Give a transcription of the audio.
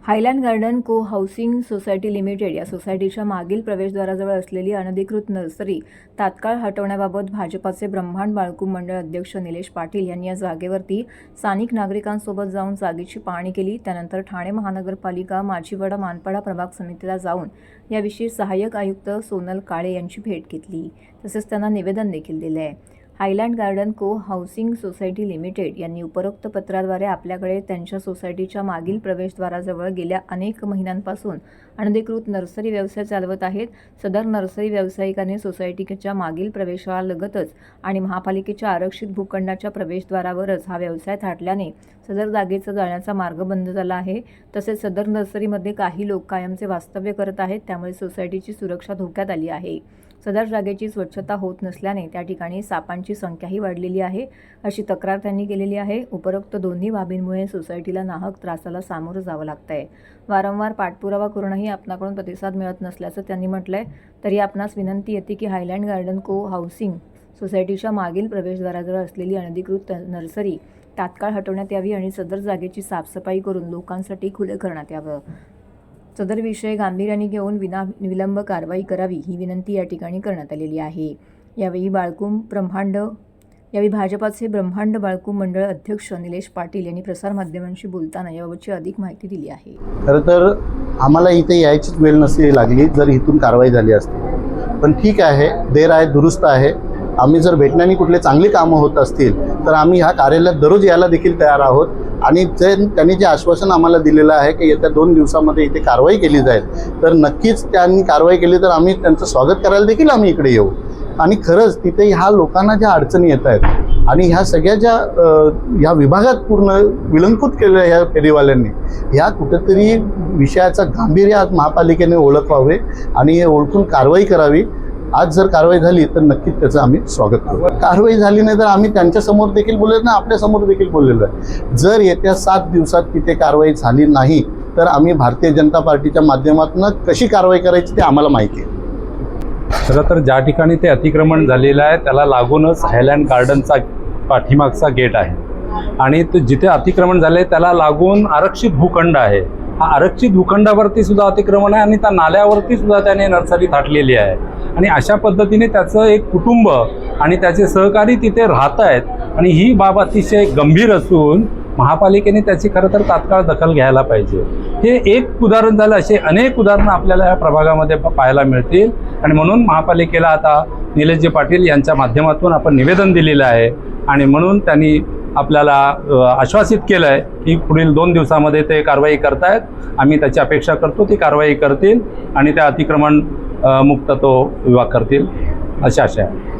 Highland Garden co housing society limited या सोसायटीच्या मागील प्रवेशद्वाराजवळ असलेली अनधिकृत नर्सरी तात्काळ हटवण्याबाबत भाजपाचे ब्रह्मांड बाळकू मंडळ अध्यक्ष निलेश पाटील यांनी या जागेवरती स्थानिक नागरिकांसोबत जाऊन जागेची पाहणी केली. त्यानंतर ठाणे महानगरपालिका माचीवाडा मानपाडा प्रभाग समितीला जाऊन याविषयी सहाय्यक आयुक्त सोनल काळे यांची भेट घेतली. तसेच त्यांना निवेदन देखील दिले. आहे Highland Garden co housing society limited यांनी उपरोक्त पत्राद्वारे आपल्याकडे त्यांच्या सोसायटीच्या मागील प्रवेशद्वाराजवळ गेल्या अनेक महिन्यांपासून अनधिकृत नर्सरी व्यवसाय चालवत आहेत. सदर नर्सरी व्यावसायिकाने सोसायटीच्या मागील प्रवेशालगतच आणि महापालिकेच्या आरक्षित भूखंडाच्या प्रवेशद्वारावरच हा व्यवसाय थाटल्याने सदर जागेचा जाण्याचा मार्ग बंद झाला आहे. तसेच सदर नर्सरीमध्ये काही लोक कायमचे वास्तव्य करत आहेत त्यामुळे सोसायटीची सुरक्षा धोक्यात आली आहे. सदर जागेची स्वच्छता होत नसल्याने त्या ठिकाणी सापांची संख्याही वाढलेली आहे. अशी तक्रार त्यांनी केलेली आहे. उपरोक्त दोन्ही बाबींमुळे सोसायटीला नाहक त्रासाला सामोरं जावं लागतंय. वारंवार पाठपुरावा करूनही आपणाकडून प्रतिसाद मिळत नसल्याचं त्यांनी म्हटलंय. तरी आपणास विनंती येते की हायलँड गार्डन को हाऊसिंग सोसायटीच्या मागील प्रवेशद्वाराजवळ असलेली अनधिकृत नर्सरी तात्काळ हटवण्यात यावी आणि सदर जागेची साफसफाई करून लोकांसाठी खुले करण्यात यावं. सदर विषय गांभीर्याने घेऊन विना विलंब कारवाई करावी ही विनंती या ठिकाणी करण्यात आलेली आहे. यावेळी बाळकूम ब्रह्मांड यावेळी भाजपाचे ब्रह्मांड बाळकूम मंडळ अध्यक्ष निलेश पाटील यांनी प्रसारमाध्यमांशी बोलताना याबाबतची अधिक माहिती दिली आहे. खरं तर आम्हाला इथे यायचीच वेळ नसली लागली जर इथून कारवाई झाली असती. पण ठीक आहे देर आहे दुरुस्त आहे. आम्ही जर भेटण्याने कुठले चांगली कामं होत असतील तर आम्ही ह्या कार्यालयात दररोज यायला देखील तयार आहोत. आणि ते त्यांनी जे आश्वासन आम्हाला दिलेलं आहे की येत्या दोन दिवसामध्ये इथे कारवाई केली जाईल तर नक्कीच त्यांनी कारवाई केली तर आम्ही त्यांचं स्वागत करायला देखील आम्ही इकडे येऊ. आणि खरंच तिथे ह्या लोकांना ज्या अडचणी येत आहेत आणि ह्या सगळ्या ज्या ह्या विभागात पूर्ण विलंकूत केलं ह्या फेरीवाल्यांनी ह्या कुठेतरी विषयाचा गांभीर्य आज महापालिकेने ओळखावे आणि हे ओळखून कारवाई करावी. आज जर कारवाई झाली तर नक्कीच त्याचं आम्ही स्वागत करू. कारवाई झाली नाही तर आम्ही त्यांच्यासमोर देखील बोललेलो ना आपल्यासमोर देखील बोललेलो आहे. जर येत्या सात दिवसात तिथे कारवाई झाली नाही तर आम्ही भारतीय जनता पार्टीच्या माध्यमातून कशी कारवाई करायची ते आम्हाला माहिती आहे. खरं तर ज्या ठिकाणी ते अतिक्रमण झालेलं आहे त्याला लागूनच हायलँड गार्डनचा पाठीमागचा गेट आहे. आणि तो जिथे अतिक्रमण झाले त्याला लागून आरक्षित भूखंड आहे. हा आरक्षित भूखंडावरती सुद्धा अतिक्रमण आहे आणि त्या नाल्यावरती सुद्धा त्याने नर्सरी थाटलेली आहे. आणि अशा पद्धतीने त्याचं एक कुटुंब आणि त्याचे सहकारी तिथे राहत आहेत. आणि ही बाब अतिशय गंभीर असून महापालिकेने त्याची खरं तर तात्काळ दखल घ्यायला पाहिजे. हे एक उदाहरण झालं असे अनेक उदाहरणं आपल्याला या प्रभागामध्ये पाहायला मिळतील. आणि म्हणून महापालिकेला आता निलेशजी पाटील यांच्या माध्यमातून आपण निवेदन दिलेलं आहे. आणि म्हणून त्यांनी आपल्याला आश्वासित केलं आहे की पुढील दोन दिवसामध्ये ते कारवाई करतायत. आम्ही त्याची अपेक्षा करतो ती कारवाई करतील आणि त्या अतिक्रमण मुक्त तो विभाग करतील अशा आशा आहे.